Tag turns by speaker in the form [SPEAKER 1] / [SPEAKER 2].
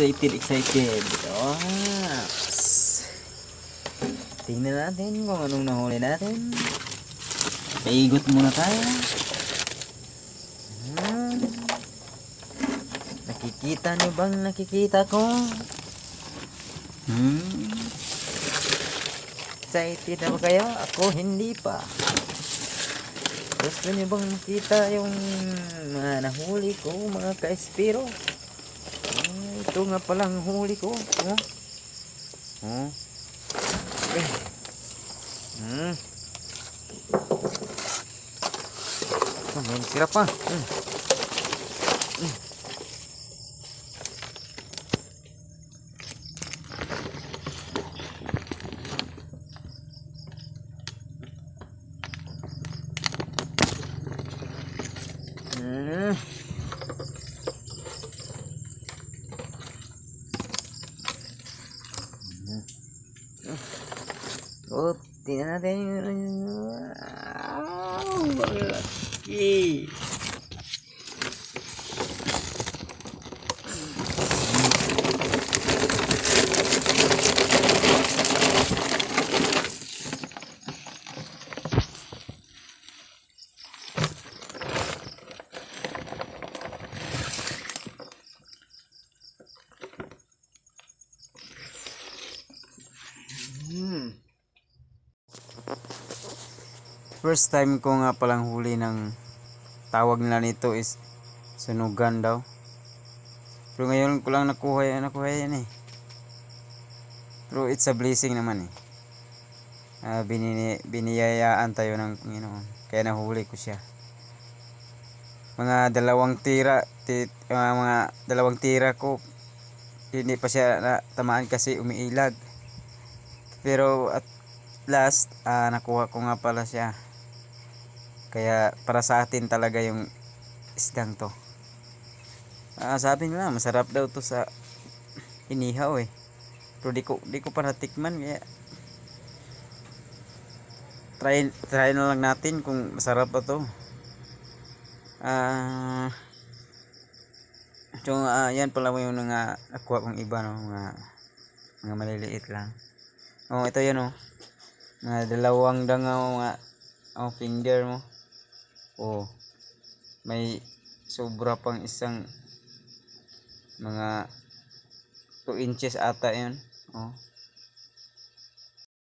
[SPEAKER 1] excited, excited. Oh. Tingnan natin kung anong nahuli natin. Paigot muna tayo. Hmm. Nakikita niyo bang nakikita ko? Hmm. Excited ba kayo? Ako hindi pa. Gusto niyo bang makita yung mga nahuli ko, mga ka-espiro? Ito nga palang huli ko. Oh. Oh. Eh. Hmm. Oh, may sira pa. Hmm. Hmm. Hmm. Oh, tingnan natin yung... Wow, malaki. Hmm. First time ko nga palang huli ng tawag nila nito is sunugan daw. Pero ngayon ko lang nakuha yan, nakuha yan eh. Pero it's a blessing naman eh. Ah, binini, biniyayaan tayo ng Panginoon. Kaya nahuli ko siya. Mga dalawang tira, ti, mga, mga dalawang tira ko, hindi pa siya tamaan kasi umiilag. Pero at last, ah, nakuha ko nga pala siya. Kaya para sa atin talaga yung isdang to. Ah, sabi nila, masarap daw to sa inihaw eh. Pero di ko, di ko pa natikman kaya try, try na lang natin kung masarap ba to. Ah, so, ah, yan pala yung mga nakuha kong iba no, mga mga maliliit lang. Oh, ito yan oh. Mga dalawang dangaw nga oh, finger mo. Oh. May sobra pang isang mga 2 inches ata yun. Oh.